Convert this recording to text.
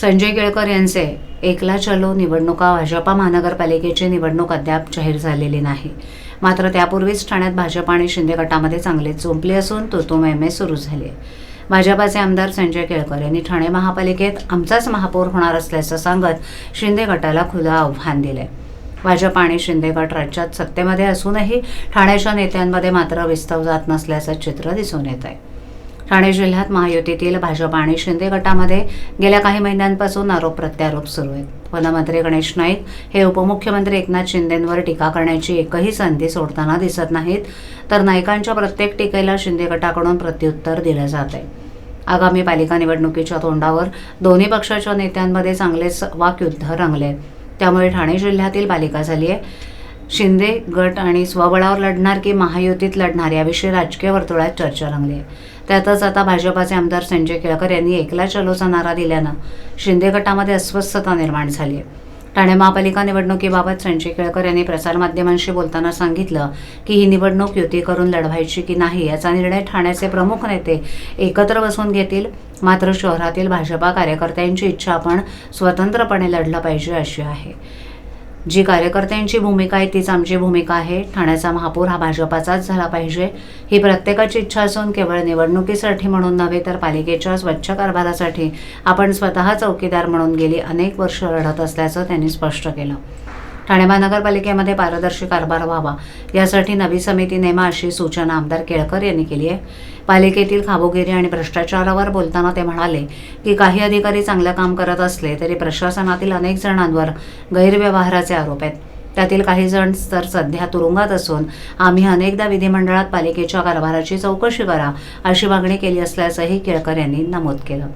संजय केळकर यांचे एकला चलो निवडणुका भाजपा महानगरपालिकेची निवडणूक अद्याप जाहीर झालेली नाही. मात्र त्यापूर्वीच ठाण्यात भाजप आणि शिंदे गटामध्ये चांगलेच झोंपले असून तुतुमेमे सुरू झाली. आहे भाजपाचे आमदार संजय केळकर यांनी ठाणे महापालिकेत आमचाच महापौर होणार असल्याचं सांगत शिंदे गटाला खुलं आव्हान दिलंय. भाजप आणि शिंदे गट राज्यात सत्तेमध्ये असूनही ठाण्याच्या नेत्यांमध्ये मात्र विस्तव जात नसल्याचं चित्र दिसून येत आहे ठाणे जिल्ह्यात महायुतीतील भाजप आणि शिंदे गटामध्ये गेल्या काही महिन्यांपासून आरोप प्रत्यारोप सुरू आहेत. वनमंत्री गणेश नाईक हे उपमुख्यमंत्री एकनाथ शिंदेंवर टीका करण्याची एकही संधी सोडताना दिसत नाहीत तर नाईकांच्या प्रत्येक टीकेला शिंदे गटाकडून प्रत्युत्तर दिलं जात आहे आगामी पालिका निवडणुकीच्या तोंडावर दोन्ही पक्षाच्या नेत्यांमध्ये चांगलेच वाकयुद्ध रंगले त्यामुळे ठाणे जिल्ह्यातील पालिका झाली आहे शिंदे गट आणि स्वबळावर लढणार की महायुतीत लढणार याविषयी राजकीय वर्तुळात चर्चा रंगली आहे. त्यातच आता भाजपाचे आमदार संजय केळकर यांनी एकला चलोचा नारा दिल्यानं शिंदे गटामध्ये अस्वस्थता निर्माण झाली आहे. ठाणे महापालिका निवडणुकीबाबत संजय केळकर यांनी प्रसारमाध्यमांशी बोलताना सांगितलं की ही निवडणूक युती करून लढवायची की नाही याचा निर्णय ठाण्याचे प्रमुख नेते एकत्र बसून घेतील. मात्र शहरातील भाजपा कार्यकर्त्यांची इच्छा आपण स्वतंत्रपणे लढलं पाहिजे अशी आहे. जी कार्यकर्त्यांची भूमिका आहे तीच आमची भूमिका आहे. ठाण्याचा महापौर हा भाजपाचाच झाला पाहिजे. ही प्रत्येकाची इच्छा असून केवळ निवडणुकीसाठी म्हणून नव्हे तर पालिकेच्या स्वच्छ कारभारासाठी आपण स्वतः चौकीदार म्हणून गेली अनेक वर्ष लढत असल्याचं त्यांनी स्पष्ट केलं. ठाणे महानगरपालिकेमध्ये पारदर्शी कारभार व्हावा. यासाठी नवी समिती नेमा अशी सूचना आमदार केळकर यांनी केली आहे. पालिकेतील खाबोगिरी आणि भ्रष्टाचारावर बोलताना ते म्हणाले की काही अधिकारी चांगलं काम करत असले तरी प्रशासनातील अनेक जणांवर गैरव्यवहाराचे आरोप आहेत. त्यातील काही जण तर सध्या तुरुंगात असून आम्ही अनेकदा विधिमंडळात पालिकेच्या कारभाराची चौकशी करा अशी मागणी केली असल्याचंही केळकर यांनी नमूद केलं.